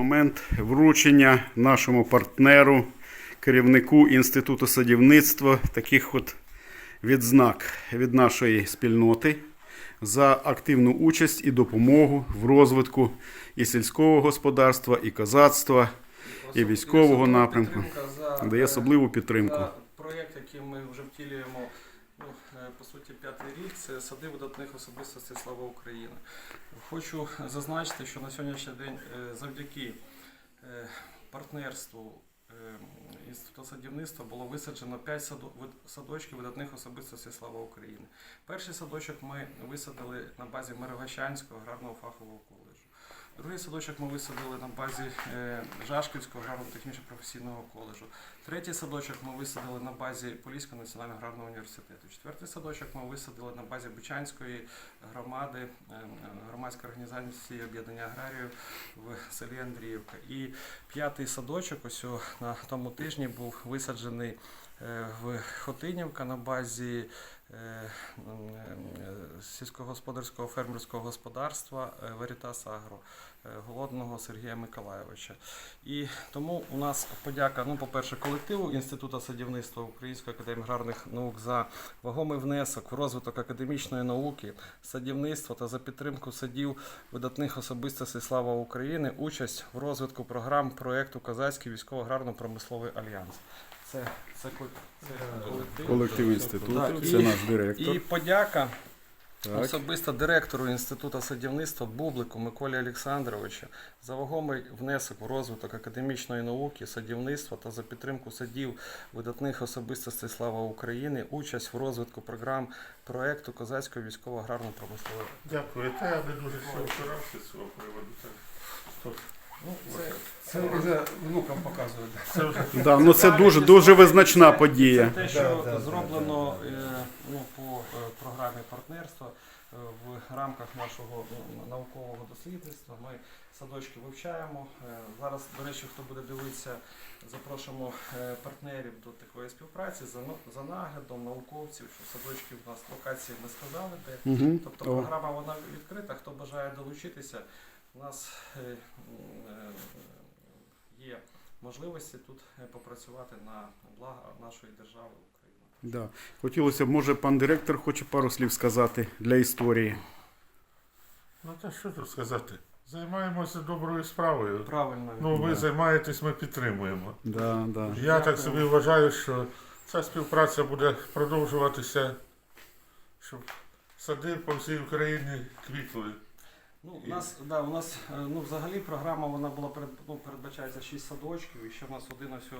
момент вручення нашому партнеру, керівнику Інституту садівництва таких от відзнак від нашої спільноти за активну участь і допомогу в розвитку і сільського господарства, і козацтва, і військового напрямку. Дає особливу підтримку. Проєкт, який ми вже втілюємо, ну, е, по суті, п'ятий рік, це сади видатних особистостей Слава України. Хочу зазначити, що на сьогоднішній день е, завдяки е, партнерству Інституту садівництва було висаджено 5 садочків видатних особистостей Слава України. Перший садочок ми висадили на базі Мирогощанського аграрного фахового коледжу. Другий садочок ми висадили на базі е, Жашківського аграрно-технічно-професійного коледжу. Третій садочок ми висадили на базі Поліського національного аграрного університету. Четвертий садочок ми висадили на базі Бучанської громади, е, громадської організації об'єднання аграріїв в селі Андріївка. І п'ятий садочок ось на тому тижні був висаджений в Хотинівка на базі е, е, сільськогосподарського фермерського господарства е, Agro е, голодного Сергія Миколайовича. І тому у нас подяка, ну, по-перше, колективу Інституту садівництва Української академії аграрних наук за вагомий внесок в розвиток академічної науки, садівництва та за підтримку садів видатних особистостей Слава України, участь в розвитку програм проєкту Казацький військово-аграрно-промисловий альянс. Це, це, ко- це колектив. Колектив інституту, Так, це і- наш директор. І подяка Так. особисто директору Інституту садівництва Бублику Миколі Олександровичу за вагомий внесок у розвиток академічної науки, садівництва та за підтримку садів видатних особистостей Слава України, участь в розвитку програм проекту Козацького військово-аграрно-промислового. Дякую. Та я не дуже сильно опирався з цього приводу. Так. Ну, це, Це вже внукам показують. Це вже Да, ну це дуже дуже визначна подія. Це те, що Да, да, да, зроблено е, ну, по е, програмі партнерства е, в рамках нашого е, наукового дослідництва. Ми садочки вивчаємо. Е, Зараз, до речі, хто буде дивитися, запрошуємо е, партнерів до такої співпраці за, ну- за наглядом науковців, що садочки в нас локації ми сказали, де Угу. Тобто програма вона відкрита. Хто бажає долучитися, у нас е, е, є можливості тут е, попрацювати на благо нашої держави України. Да. Хотілося б, може, пан директор хоче пару слів сказати для історії. ну та що тут сказати? Займаємося доброю справою. Правильно. Ну, ви Да. займаєтесь, ми підтримуємо. Да, да. Я Дякую. так собі вважаю, що ця співпраця буде продовжуватися, щоб сади по всій Україні квітли. Ну, у нас, да, у нас е, ну, взагалі програма вона була перед, ну, передбачається 6 садочків, і ще в нас один ось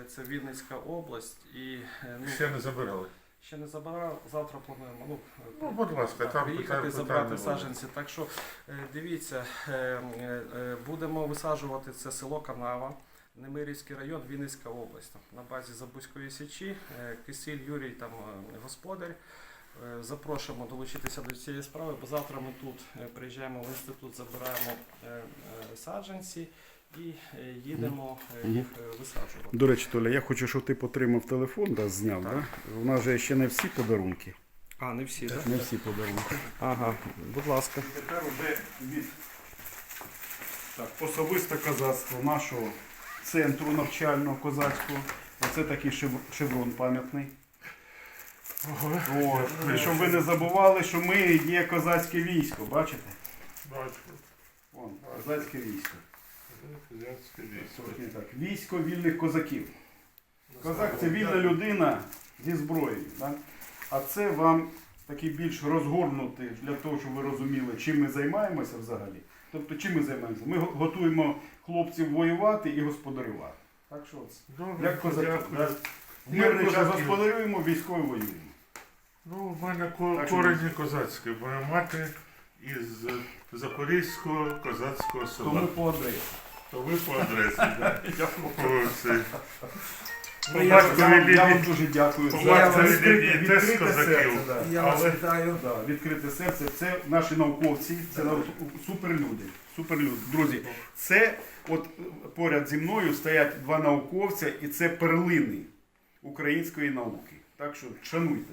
е, це Вінницька область. І е, ну, Ще не забирали. ще не забирав, завтра плануємо. Ну, Ну, будь ласка, так, там приїхати, питань- забрати питань немає. саджанці. Так що е, дивіться, е, е, е, будемо висаджувати це село Канава. Немирівський район, Вінницька область. Там, на базі Забузької січі, е, Кисіль Юрій, там е, господар. Е, Запрошуємо долучитися до цієї справи, бо завтра ми тут е, приїжджаємо в інститут, забираємо е, саджанці і їдемо їх висаджувати. До речі, Толя, я хочу, щоб ти потримав телефон, да, зняв. Так. Да? У нас же ще не всі подарунки. А, не всі, так? Не всі подарунки. Ага, будь ласка. Тепер буде від так, особисте козацтво нашого центру навчального козацького. Оце такий шеврон пам'ятний. От. Щоб ви не забували, що ми є козацьке військо, бачите? Бачу. Вон, козацьке військо. Козацьке військо. Так. Військо вільних козаків. Козак це вільна людина зі зброєю. Да? А це вам такий більш розгорнутий для того, щоб ви розуміли, чим ми займаємося взагалі. Тобто, чим ми займаємося? Ми готуємо хлопців воювати і господарювати. Так що як козаки. В Мирний час господарюємо, військові воюємо. Ну, в мене ко- корені козацькі. Моя мати із Запорізького козацького Тому села. по адресі. То ви по адресі, так? Дякую. По Я, батьковій я, вам лінії. дуже дякую По батьковій відкрите, лінії теж козаків. серце. Да. Я вас Але- вітаю. Да, відкрите серце. Це наші науковці, це нау- суперлюди. Суперлюди. Друзі, це от поряд зі мною стоять два науковця, і це перлини української науки. Так що шануйте.